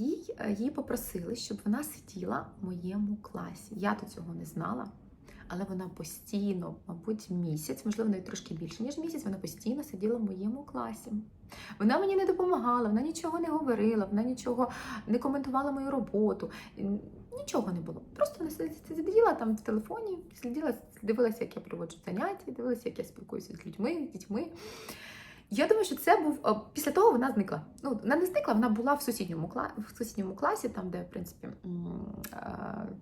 їй, е, її попросили, щоб вона сиділа в моєму класі. Я до цього не знала. Але вона постійно, мабуть, місяць, можливо, навіть трошки більше, ніж місяць, вона постійно сиділа в моєму класі. Вона мені не допомагала, вона нічого не говорила, вона нічого не коментувала мою роботу. Нічого не було. Просто вона сиділа там в телефоні, слідила, дивилася, як я проводжу заняття, дивилася, як я спілкуюся з людьми, з дітьми. Я думаю, що це був е, після того вона зникла. Ну, вона не зникла, вона була в сусідньому класі, в сусідньому класі, там, де в принципі е,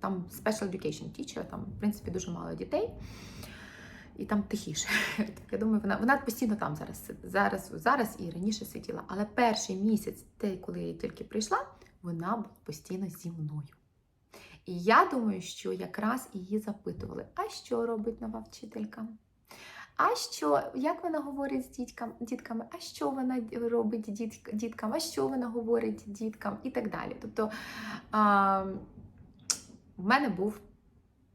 там special education teacher, там в принципі дуже мало дітей. І там тихіше. Я думаю, вона вона постійно там зараз зараз, зараз і раніше сиділа. Але перший місяць, те, коли я тільки прийшла, вона була постійно зі мною. І я думаю, що якраз її запитували: а що робить нова вчителька? А що, як вона говорить з діткам, дітками, а що вона робить дітк- діткам, а що вона говорить діткам, і так далі. Тобто а, в мене був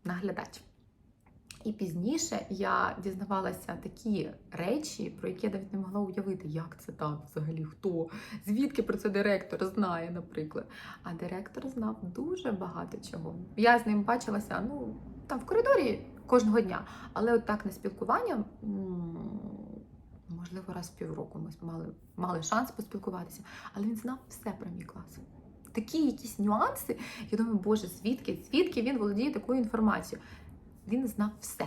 наглядач. І пізніше я дізнавалася такі речі, про які я навіть не могла уявити, як це так взагалі, хто, звідки про це директор знає, наприклад. А директор знав дуже багато чого. Я з ним бачилася ну, там в коридорі кожного дня, але от так на спілкування, можливо, раз в півроку ми мали, мали шанс поспілкуватися, але він знав все про мій клас. Такі якісь нюанси. Я думаю, боже, звідки, звідки він володіє такою інформацією? Він знав все.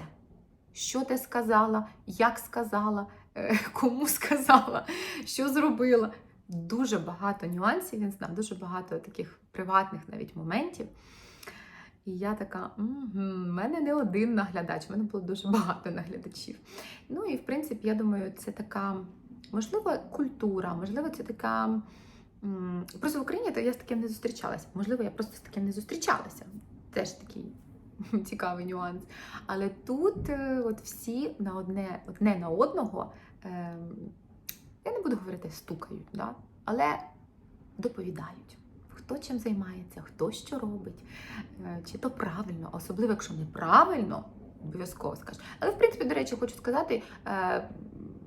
Що ти сказала, як сказала, е, кому сказала, що зробила. Дуже багато нюансів він знав, дуже багато таких приватних навіть моментів. І я така, угу, в мене не один наглядач, в мене було дуже багато наглядачів. Ну і в принципі, я думаю, це така, можливо, культура, можливо, це така. Просто в Україні то я з таким не зустрічалася. Можливо, я просто з таким не зустрічалася. Теж такий цікавий нюанс. Але тут е, от всі на одне, одне на одного, ем, я не буду говорити стукають, да? але доповідають. Хто чим займається, хто що робить, е, чи то правильно, особливо якщо неправильно, обов'язково скаже. Але в принципі, до речі, хочу сказати, е,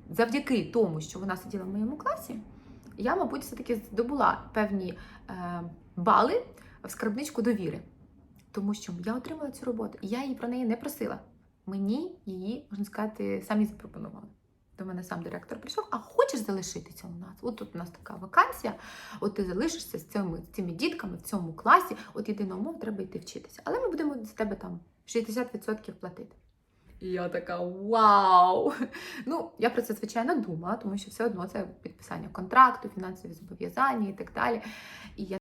завдяки тому, що вона сиділа в моєму класі, я, мабуть, все-таки здобула певні е, бали в скарбничку довіри. Тому що я отримала цю роботу, і я її про неї не просила. Мені її, можна сказати, самі запропонували. До мене сам директор прийшов, а хочеш залишитися у нас? От тут у нас така вакансія, от ти залишишся з цими, цими дітками в цьому класі, от єдина умова, треба йти вчитися. Але ми будемо з тебе там 60% платити. І я така вау! Ну, я про це, звичайно, думала, тому що все одно це підписання контракту, фінансові зобов'язання і так далі. І я